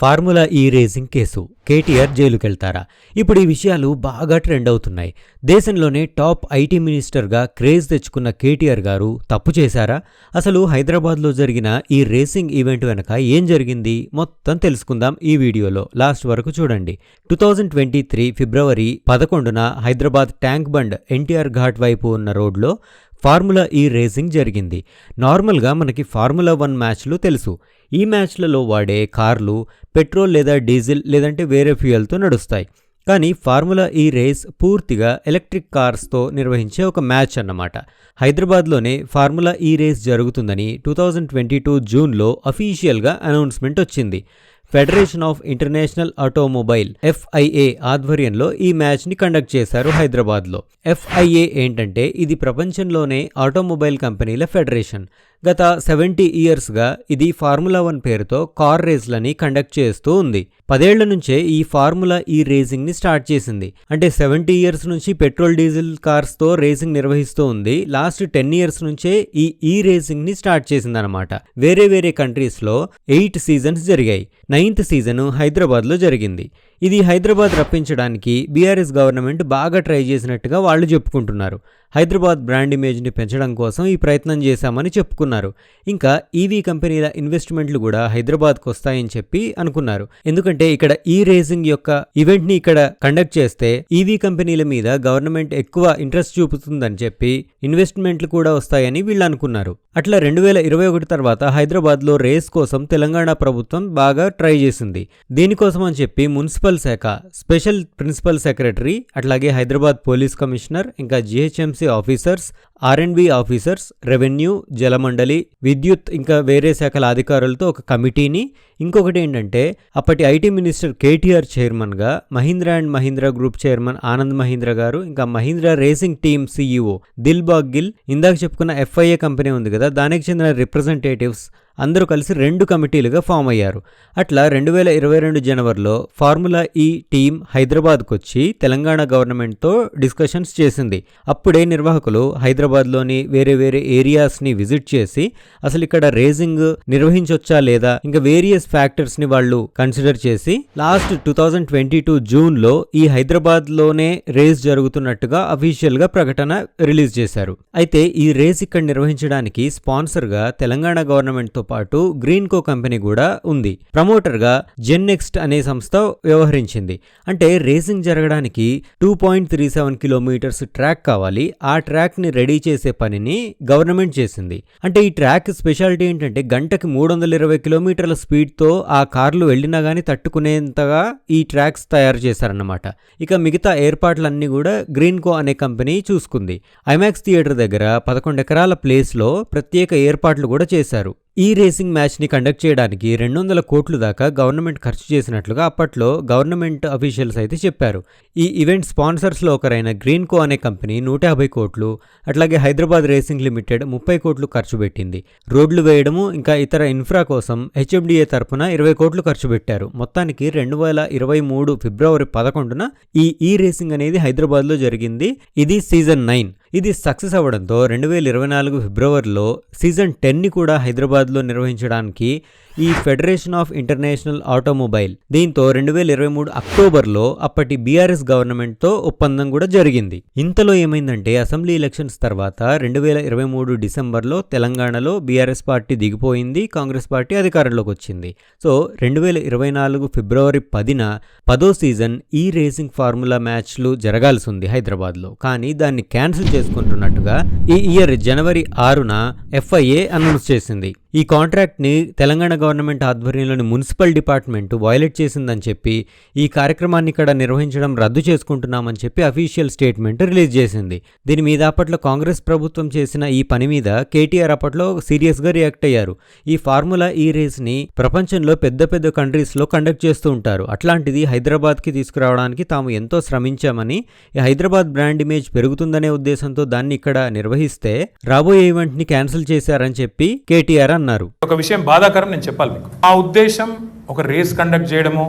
Formula ఈ racing case. KTR జైలుకెళ్తారా? ఇప్పుడు ఈ విషయాలు బాగా ట్రెండ్ అవుతున్నాయి. దేశంలోనే టాప్ ఐటీ మినిస్టర్గా క్రేజ్ తెచ్చుకున్న కేటీఆర్ గారు తప్పు చేశారా? అసలు హైదరాబాద్లో జరిగిన ఈ రేసింగ్ ఈవెంట్ వెనక ఏం జరిగింది? మొత్తం తెలుసుకుందాం ఈ వీడియోలో. లాస్ట్ వరకు చూడండి. టూ థౌజండ్ ట్వంటీ త్రీ ఫిబ్రవరి పదకొండున హైదరాబాద్ ట్యాంక్ బండ్ ఎన్టీఆర్ ఘాట్ వైపు ఉన్న రోడ్లో ఫార్ములా ఈ రేసింగ్ జరిగింది. నార్మల్గా మనకి ఫార్ములా వన్ మ్యాచ్లు తెలుసు. ఈ మ్యాచ్లలో వాడే కార్లు పెట్రోల్ లేదా డీజిల్ లేదంటే వేరే ఫ్యూయల్తో నడుస్తాయి. కానీ ఫార్ములా ఈ రేస్ పూర్తిగా ఎలక్ట్రిక్ కార్స్తో నిర్వహించే ఒక మ్యాచ్ అన్నమాట. హైదరాబాద్లోనే ఫార్ములా ఈ రేస్ జరుగుతుందని టూ థౌజండ్ ట్వంటీ టూ జూన్లో అఫీషియల్గా అనౌన్స్మెంట్ వచ్చింది. Federation of international automobile FIA ఆధ్వర్యంలో ఈ మ్యాచ్ని కండక్ట్ చేశారు హైదరాబాద్లో. ఎఫ్ఐఏ ఏంటంటే ఇది ప్రపంచంలోనే ఆటోమొబైల్ కంపెనీల ఫెడరేషన్. గత సెవెంటీ ఇయర్స్గా ఇది ఫార్ములా వన్ పేరుతో కార్ రేస్లని కండక్ట్ చేస్తూ ఉంది. పదేళ్ళ నుంచే ఈ ఫార్ములా ఈ రేసింగ్ని స్టార్ట్ చేసింది. అంటే సెవెంటీ ఇయర్స్ నుంచి పెట్రోల్ డీజిల్ కార్స్తో రేసింగ్ నిర్వహిస్తూ ఉంది. లాస్ట్ టెన్ ఇయర్స్ నుంచే ఈ ఈ రేసింగ్ని స్టార్ట్ చేసిందనమాట వేరే వేరే కంట్రీస్లో ఎయిట్ సీజన్స్ జరిగాయి. నైన్త్ సీజన్ హైదరాబాద్లో జరిగింది. ఇది హైదరాబాద్ రప్పించడానికి బీఆర్ఎస్ గవర్నమెంట్ బాగా ట్రై చేసినట్టుగా వాళ్ళు చెప్పుకుంటున్నారు. హైదరాబాద్ బ్రాండ్ ఇమేజ్ని పెంచడం కోసం ఈ ప్రయత్నం చేశామని చెప్పుకున్నారు. ఇంకా ఈవీ కంపెనీల ఇన్వెస్ట్మెంట్లు కూడా హైదరాబాద్కు వస్తాయని చెప్పి అనుకున్నారు. ఎందుకంటే ఇక్కడ ఈ రేసింగ్ యొక్క ఈవెంట్ని ఇక్కడ కండక్ట్ చేస్తే ఈవీ కంపెనీల మీద గవర్నమెంట్ ఎక్కువ ఇంట్రెస్ట్ చూపుతుందని చెప్పి ఇన్వెస్ట్మెంట్లు కూడా వస్తాయని వీళ్ళు అనుకున్నారు. అట్లా రెండు వేల ఇరవై ఒకటి తర్వాత హైదరాబాద్లో రేస్ కోసం తెలంగాణ ప్రభుత్వం బాగా ట్రై చేసింది. దీనికోసం అని చెప్పి మున్సిపల్ శాఖ స్పెషల్ ప్రిన్సిపల్ సెక్రటరీ అట్లాగే హైదరాబాద్ పోలీస్ కమిషనర్ ఇంకా GHMC officers R and B officers revenue Jalamandali విద్యుత్ ఇంకా వేరే శాఖల అధికారులతో ఒక కమిటీని. ఇంకొకటి ఏంటంటే అప్పటి ఐటీ మినిస్టర్ కేటీఆర్ చైర్మన్గా Mahindra and Mahindra group chairman Anand Mahindra garu ఇంకా Mahindra racing team CEO Dilbagh Gill. ఇందాక చెప్పుకున్న ఎఫ్ఐఏ కంపెనీ ఉంది కదా దానికి చెందిన రిప్రజెంటేటివ్స్ అందరూ కలిసి రెండు కమిటీలుగా ఫామ్ అయ్యారు. అట్లా రెండు వేల ఇరవై రెండు జనవరిలో ఫార్ములా ఈ టీం హైదరాబాద్కు వచ్చి తెలంగాణ గవర్నమెంట్తో డిస్కషన్స్ చేసింది. అప్పుడే నిర్వాహకులు హైదరాబాద్లోని వేరే వేరే ఏరియాస్ని విజిట్ చేసి అసలు ఇక్కడ రేసింగ్ నిర్వహించొచ్చా లేదా ఇంకా వేరియస్ ఫ్యాక్టర్స్ని వాళ్ళు కన్సిడర్ చేసి last two thousand twenty two జూన్లో ఈ హైదరాబాద్లోనే రేస్ జరుగుతున్నట్టుగా అఫీషియల్గా ప్రకటన రిలీజ్ చేశారు. అయితే ఈ రేస్ ఇక్కడ నిర్వహించడానికి స్పాన్సర్గా తెలంగాణ గవర్నమెంట్తో పాటు గ్రీన్ కో కంపెనీ కూడా ఉంది. ప్రమోటర్గా జెన్నెక్స్ట్ అనే సంస్థ వ్యవహరించింది. అంటే రేసింగ్ జరగడానికి two point three seven kilometres track కావాలి. ఆ ట్రాక్ని రెడీ చేసే పనిని గవర్నమెంట్ చేసింది. అంటే ఈ ట్రాక్ స్పెషాలిటీ ఏంటంటే గంటకి మూడు వందల ఇరవై కిలోమీటర్ల స్పీడ్తో ఆ కార్లు వెళ్ళినా కానీ తట్టుకునేంతగా ఈ ట్రాక్స్ తయారు చేశారన్నమాట. ఇక మిగతా ఏర్పాట్లన్నీ కూడా గ్రీన్ కో అనే కంపెనీ చూసుకుంది. ఐమాక్స్ థియేటర్ దగ్గర పదకొండు ఎకరాల ప్లేస్లో ప్రత్యేక ఏర్పాట్లు కూడా చేశారు. ఈ రేసింగ్ మ్యాచ్ని కండక్ట్ చేయడానికి రెండు వందల కోట్లు దాకా గవర్నమెంట్ ఖర్చు చేసినట్లుగా అప్పట్లో గవర్నమెంట్ అఫీషియల్స్ అయితే చెప్పారు. ఈ ఈవెంట్ స్పాన్సర్స్లో ఒకరైన గ్రీన్ కో అనే కంపెనీ నూట యాభై కోట్లు అట్లాగే హైదరాబాద్ రేసింగ్ లిమిటెడ్ ముప్పై కోట్లు ఖర్చు పెట్టింది. రోడ్లు వేయడము ఇంకా ఇతర ఇన్ఫ్రా కోసం హెచ్ఎండిఏ తరపున ఇరవై కోట్లు ఖర్చు పెట్టారు. మొత్తానికి రెండు వేల ఇరవై మూడు ఫిబ్రవరి పదకొండున ఈ ఈ రేసింగ్ అనేది హైదరాబాద్లో జరిగింది. ఇది సీజన్ నైన్. ఇది సక్సెస్ అవ్వడంతో రెండు వేల ఇరవై నాలుగు ఫిబ్రవరిలో సీజన్ టెన్ని కూడా హైదరాబాద్లో నిర్వహించడానికి ఈ ఫెడరేషన్ ఆఫ్ ఇంటర్నేషనల్ ఆటోమొబైల్ దీంతో రెండు వేల ఇరవై మూడు అక్టోబర్లో అప్పటి బీఆర్ఎస్ గవర్నమెంట్తో ఒప్పందం కూడా జరిగింది. ఇంతలో ఏమైందంటే అసెంబ్లీ ఎలక్షన్స్ తర్వాత రెండు వేల ఇరవై మూడు డిసెంబర్లో తెలంగాణలో బీఆర్ఎస్ పార్టీ దిగిపోయింది కాంగ్రెస్ పార్టీ అధికారంలోకి వచ్చింది. సో రెండు వేల ఇరవై నాలుగు ఫిబ్రవరి పదిన పదో సీజన్ ఈ రేసింగ్ ఫార్ములా మ్యాచ్లు జరగాల్సి ఉంది హైదరాబాద్లో. కానీ దాన్ని క్యాన్సిల్ చేసుకుంటున్నట్టుగా ఈ ఇయర్ జనవరి ఆరున ఎఫ్ఐఏ అనౌన్స్ చేసింది. ఈ కాంట్రాక్ట్ని తెలంగాణ గవర్నమెంట్ ఆధ్వర్యంలోని మున్సిపల్ డిపార్ట్మెంట్ వైలేట్ చేసిందని చెప్పి ఈ కార్యక్రమాన్ని ఇక్కడ నిర్వహించడం రద్దు చేసుకుంటున్నామని చెప్పి అఫీషియల్ స్టేట్మెంట్ రిలీజ్ చేసింది. దీని మీద అప్పట్లో కాంగ్రెస్ ప్రభుత్వం చేసిన ఈ పని మీద కేటీఆర్ అప్పట్లో సీరియస్గా రియాక్ట్ అయ్యారు. ఈ ఫార్ములా ఈ రేస్ని ప్రపంచంలో పెద్ద పెద్ద కంట్రీస్లో కండక్ట్ చేస్తూ ఉంటారు. అట్లాంటిది హైదరాబాద్కి తీసుకురావడానికి తాము ఎంతో శ్రమించామని ఈ హైదరాబాద్ బ్రాండ్ ఇమేజ్ పెరుగుతుందనే ఉద్దేశంతో దాన్ని ఇక్కడ నిర్వహిస్తే రాబోయే ఈవెంట్ని క్యాన్సిల్ చేశారని చెప్పి కేటీఆర్ అన్నారు. ఒక విషయం బాధాకరం నేను చెప్పాలి మీకు. మా ఉద్దేశం ఒక రేస్ కండక్ట్ చేయడమో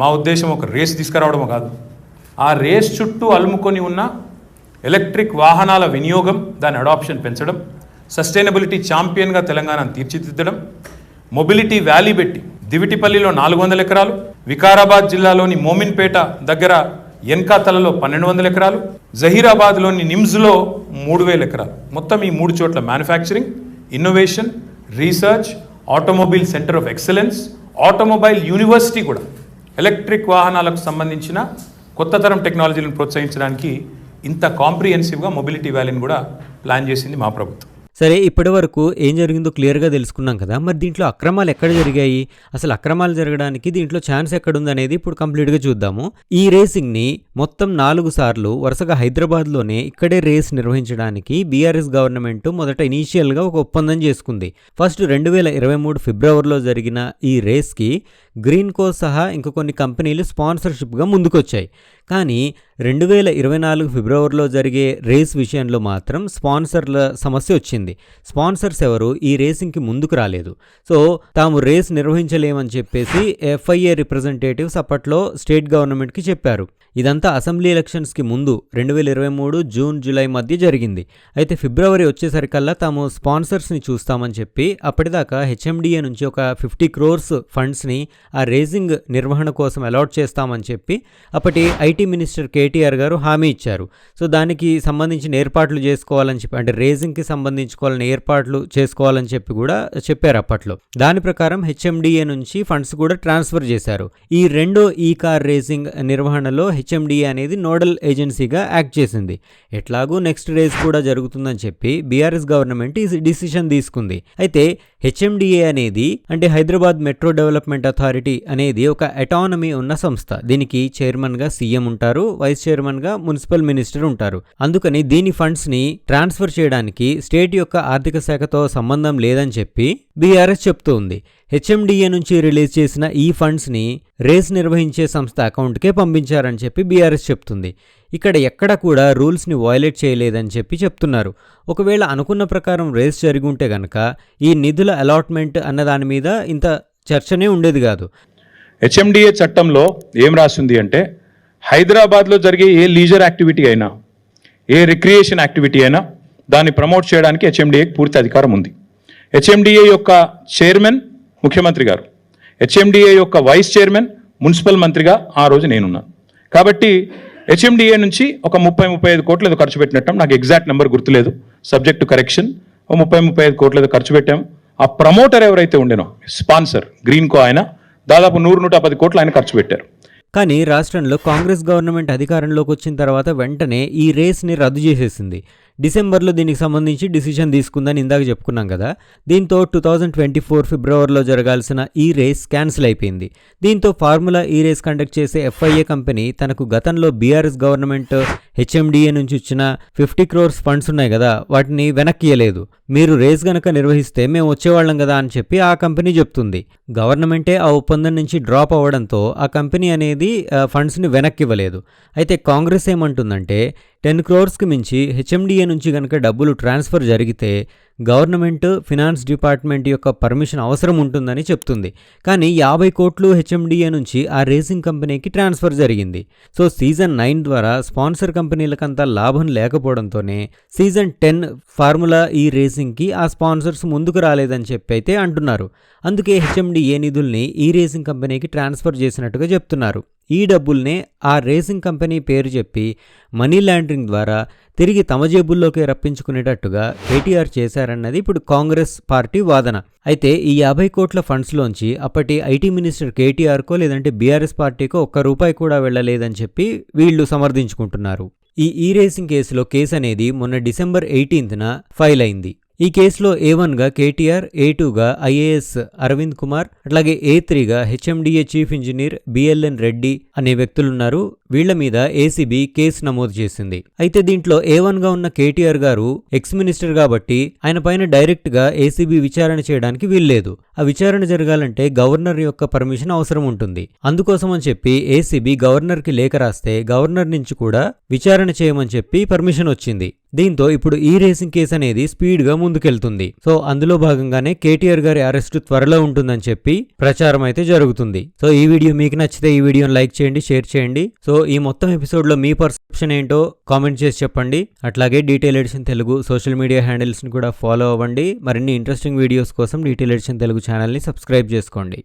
మా ఉద్దేశం ఒక రేస్ తీసుకురావడమో కాదు. ఆ రేస్ చుట్టూ అలుముకొని ఉన్న ఎలక్ట్రిక్ వాహనాల వినియోగం దాని అడాప్షన్ పెంచడం సస్టైనబిలిటీ ఛాంపియన్గా తెలంగాణను తీర్చిదిద్దడం మొబిలిటీ వ్యాలీ పెట్టి దివిటిపల్లిలో నాలుగు వందల ఎకరాలు వికారాబాద్ జిల్లాలోని మోమిన్పేట దగ్గర ఎన్కాతలలో పన్నెండు వందల ఎకరాలు జహీరాబాద్లోని నిమ్స్లో మూడు వేల ఎకరాలు. మొత్తం ఈ మూడు చోట్ల manufacturing innovation research automobile centre of excellence automobile university కూడా ఎలక్ట్రిక్ వాహనాలకు సంబంధించిన కొత్త తరం టెక్నాలజీలను ప్రోత్సహించడానికి ఇంత కాంప్రిహెన్సివ్గా మొబిలిటీ వ్యాలీని కూడా ప్లాన్ చేసింది మా ప్రభుత్వం. సరే ఇప్పటి వరకు ఏం జరిగిందో క్లియర్గా తెలుసుకున్నాం కదా మరి దీంట్లో అక్రమాలు ఎక్కడ జరిగాయి? అసలు అక్రమాలు జరగడానికి దీంట్లో ఛాన్స్ ఎక్కడుంది అనేది ఇప్పుడు కంప్లీట్గా చూద్దాము. ఈ రేసింగ్ని మొత్తం నాలుగు సార్లు వరుసగా హైదరాబాద్లోనే ఇక్కడే రేస్ నిర్వహించడానికి బీఆర్ఎస్ గవర్నమెంట్ మొదట ఇనీషియల్గా ఒక ఒప్పందం చేసుకుంది. ఫస్ట్ రెండు వేల ఇరవై మూడు ఫిబ్రవరిలో జరిగిన ఈ రేస్కి గ్రీన్కో సహా ఇంకా కొన్ని కంపెనీలు స్పాన్సర్షిప్గా ముందుకొచ్చాయి. కానీ రెండు వేల ఇరవై నాలుగు ఫిబ్రవరిలో జరిగే రేస్ విషయంలో మాత్రం స్పాన్సర్ల సమస్య వచ్చింది. స్పాన్సర్స్ ఎవరు? ఈ రేసింగ్కి ముందుకు రాలేదు. సో తాము రేస్ నిర్వహించలేమని చెప్పేసి ఎఫ్ఐఏ రిప్రజెంటేటివ్స్ అప్పట్లో స్టేట్ గవర్నమెంట్కి చెప్పారు. ఇదంతా అసెంబ్లీ ఎలక్షన్స్కి ముందు రెండు వేల ఇరవై మూడు జూన్ జూలై మధ్య జరిగింది. అయితే ఫిబ్రవరి వచ్చేసరికల్లా తాము స్పాన్సర్స్ని చూస్తామని చెప్పి అప్పటిదాకా హెచ్ఎండిఏ నుంచి ఒక ఫిఫ్టీ క్రోర్స్ ఫండ్స్ని ఆ రేసింగ్ నిర్వహణ కోసం అలాట్ చేస్తామని చెప్పి అప్పటి ఐటీ మినిస్టర్ కేటీఆర్ గారు హామీ ఇచ్చారు. సో దానికి సంబంధించిన ఏర్పాట్లు చేసుకోవాలని చెప్పి అంటే రేజింగ్కి సంబంధించుకోవాలని ఏర్పాట్లు చేసుకోవాలని చెప్పి కూడా చెప్పారు అప్పట్లో. దాని ప్రకారం హెచ్ఎండిఏ నుంచి ఫండ్స్ కూడా ట్రాన్స్ఫర్ చేశారు. ఈ రెండో ఈ కార్ రేసింగ్ నిర్వహణలో హెచ్ఎండిఏ అనేది నోడల్ ఏజెన్సీగా యాక్ట్ చేసింది. ఎట్లాగూ నెక్స్ట్ రేస్ కూడా జరుగుతుందని చెప్పి బీఆర్ఎస్ గవర్నమెంట్ ఈ డిసిషన్ తీసుకుంది. అయితే హెచ్ఎండిఏ అనేది అంటే హైదరాబాద్ మెట్రో డెవలప్మెంట్ అథారిటీ అనేది ఒక అటానమీ ఉన్న సంస్థ. దీనికి చైర్మన్గా సీఎం ఉంటారు వైస్ చైర్మన్గా మున్సిపల్ మినిస్టర్ ఉంటారు. అందుకని దీని ఫండ్స్ని ట్రాన్స్ఫర్ చేయడానికి స్టేట్ యొక్క ఆర్థిక శాఖతో సంబంధం లేదని చెప్పి బీఆర్ఎస్ చెప్తూ ఉంది. హెచ్ఎండిఏ నుంచి రిలీజ్ చేసిన ఈ ఫండ్స్ని రేస్ నిర్వహించే సంస్థ అకౌంట్కే పంపించారని చెప్పి బీఆర్ఎస్ చెప్తుంది. ఇక్కడ ఎక్కడ కూడా రూల్స్ని వయలేట్ చేయలేదని చెప్పి చెప్తున్నారు. ఒకవేళ అనుకున్న ప్రకారం రేస్ జరిగి ఉంటే గనక ఈ నిధుల అలాట్మెంట్ అన్న దాని మీద ఇంత చర్చనే ఉండేది కాదు. హెచ్ఎండిఏ చట్టంలో ఏం రాసింది అంటే హైదరాబాద్లో జరిగే ఏ లీజర్ యాక్టివిటీ అయినా ఏ రిక్రియేషన్ యాక్టివిటీ అయినా దాన్ని ప్రమోట్ చేయడానికి హెచ్ఎండిఏకి పూర్తి అధికారం ఉంది. హెచ్ఎండిఏ యొక్క చైర్మన్ ముఖ్యమంత్రి గారు హెచ్ఎండిఏ యొక్క వైస్ చైర్మన్ మున్సిపల్ మంత్రిగా ఆ రోజు నేనున్నాను కాబట్టి హెచ్ఎండిఏ నుంచి ఒక ముప్పై ముప్పై ఐదు కోట్లు ఏదో ఖర్చు పెట్టినట్టు నాకు ఎగ్జాక్ట్ నెంబర్ గుర్తులేదు. సబ్జెక్టు కరెక్షన్ ఒక ముప్పై ముప్పై ఐదు కోట్లు ఏదో ఖర్చు పెట్టాము ఆ ప్రమోటర్ ఎవరైతే ఉండేనో స్పాన్సర్ గ్రీన్ కో ఆయన దాదాపు నూరు నూట పది కోట్లు ఆయన ఖర్చు పెట్టారు. కానీ రాష్ట్రంలో కాంగ్రెస్ గవర్నమెంట్ అధికారంలోకి వచ్చిన తర్వాత వెంటనే ఈ రేస్ని రద్దు చేసేసింది. డిసెంబర్లో దీనికి సంబంధించి డిసిషన్ తీసుకుందని ఇందాక చెప్పుకున్నాం కదా. దీంతో టూ థౌజండ్ ట్వంటీ ఫోర్ ఫిబ్రవరిలో జరగాల్సిన ఈ రేస్ క్యాన్సిల్ అయిపోయింది. దీంతో ఫార్ములా ఈ రేస్ కండక్ట్ చేసే ఎఫ్ఐఏ కంపెనీ తనకు గతంలో బీఆర్ఎస్ గవర్నమెంట్ హెచ్ఎండిఏ నుంచి ఇచ్చిన ఫిఫ్టీ క్రోర్స్ ఫండ్స్ ఉన్నాయి కదా వాటిని వెనక్కి ఇయ్యలేదు మీరు రేస్ గనక నిర్వహిస్తే మేము వచ్చేవాళ్ళం కదా అని చెప్పి ఆ కంపెనీ చెప్తుంది. గవర్నమెంటే ఆ ఒప్పందం నుంచి డ్రాప్ అవ్వడంతో ఆ కంపెనీ అనేది ఫండ్స్ని వెనక్కి ఇవ్వలేదు అయితే కాంగ్రెస్ ఏమంటుందంటే టెన్ క్రోర్స్కి మించి హెచ్ఎండిఏ నుంచి కనుక డబ్బులు ట్రాన్స్ఫర్ జరిగితే గవర్నమెంట్ ఫినాన్స్ డిపార్ట్మెంట్ యొక్క పర్మిషన్ అవసరం ఉంటుందని చెప్తుంది. కానీ యాభై కోట్లు హెచ్ఎండిఏ నుంచి ఆ రేసింగ్ కంపెనీకి ట్రాన్స్ఫర్ జరిగింది. సో సీజన్ నైన్ ద్వారా స్పాన్సర్ కంపెనీలకంతా లాభం లేకపోవడంతోనే సీజన్ టెన్ ఫార్ములా ఈ రేసింగ్కి ఆ స్పాన్సర్స్ ముందుకు రాలేదని చెప్పి అయితే అంటున్నారు. అందుకే హెచ్ఎండిఏ నిధుల్ని ఈ రేసింగ్ కంపెనీకి ట్రాన్స్ఫర్ చేసినట్టుగా చెప్తున్నారు. ఈ డబ్బుల్నే ఆ రేసింగ్ కంపెనీ పేరు చెప్పి మనీ లాండరింగ్ ద్వారా తిరిగి తమ జేబుల్లోకే రప్పించుకునేటట్టుగా కేటీఆర్ చేశారన్నది ఇప్పుడు కాంగ్రెస్ పార్టీ వాదన. అయితే ఈ యాభై కోట్ల ఫండ్స్లోంచి అప్పటి ఐటీ మినిస్టర్ కేటీఆర్కో లేదంటే బీఆర్ఎస్ పార్టీకో ఒక్క రూపాయి కూడా వెళ్ళలేదని చెప్పి వీళ్ళు సమర్థించుకుంటున్నారు. ఈ ఈ రేసింగ్ కేసులో కేసు అనేది మొన్న డిసెంబర్ ఎయిటీన్త్న ఫైల్ అయింది. ఈ కేసులో ఏ వన్గా కేటీఆర్ ఏ టూగా ఐఏఎస్ అరవింద్ కుమార్ అట్లాగే A త్రీగా HMDA chief engineer BLN Reddy అనే వ్యక్తులున్నారు. వీళ్ళ మీద ఏసీబీ కేసు నమోదు చేసింది. అయితే దీంట్లో ఏ వన్గా ఉన్న కేటీఆర్ గారు ఎక్స్ మినిస్టర్ కాబట్టి ఆయన పైన డైరెక్ట్గా ఏసీబీ విచారణ చేయడానికి వీల్లేదు. ఆ విచారణ జరగాలంటే గవర్నర్ యొక్క పర్మిషన్ అవసరం ఉంటుంది. అందుకోసం అని చెప్పి ఏసీబీ గవర్నర్కి లేఖ రాస్తే గవర్నర్ నుంచి కూడా విచారణ చేయమని చెప్పి పర్మిషన్ వచ్చింది. దీంతో ఇప్పుడు ఈ రేసింగ్ కేసు అనేది స్పీడ్గా ముందుకెళ్తుంది. సో అందులో భాగంగానే కేటీఆర్ గారి అరెస్టు త్వరలో ఉంటుందని చెప్పి ప్రచారం అయితే జరుగుతుంది. సో ఈ వీడియో మీకు నచ్చితే ఈ వీడియోని లైక్ చేయండి షేర్ చేయండి. సో ఈ మొత్తం ఎపిసోడ్లో మీ పర్సెప్షన్ ఏంటో కామెంట్ చేసి చెప్పండి. అట్లాగే detail edition Telugu social media హ్యాండిల్స్ని కూడా ఫాలో అవ్వండి. మరిన్ని ఇంట్రెస్టింగ్ వీడియోస్ కోసం డీటెయిల్ ఎడిషన్ తెలుగు ఛానల్ని సబ్స్క్రైబ్ చేసుకోండి.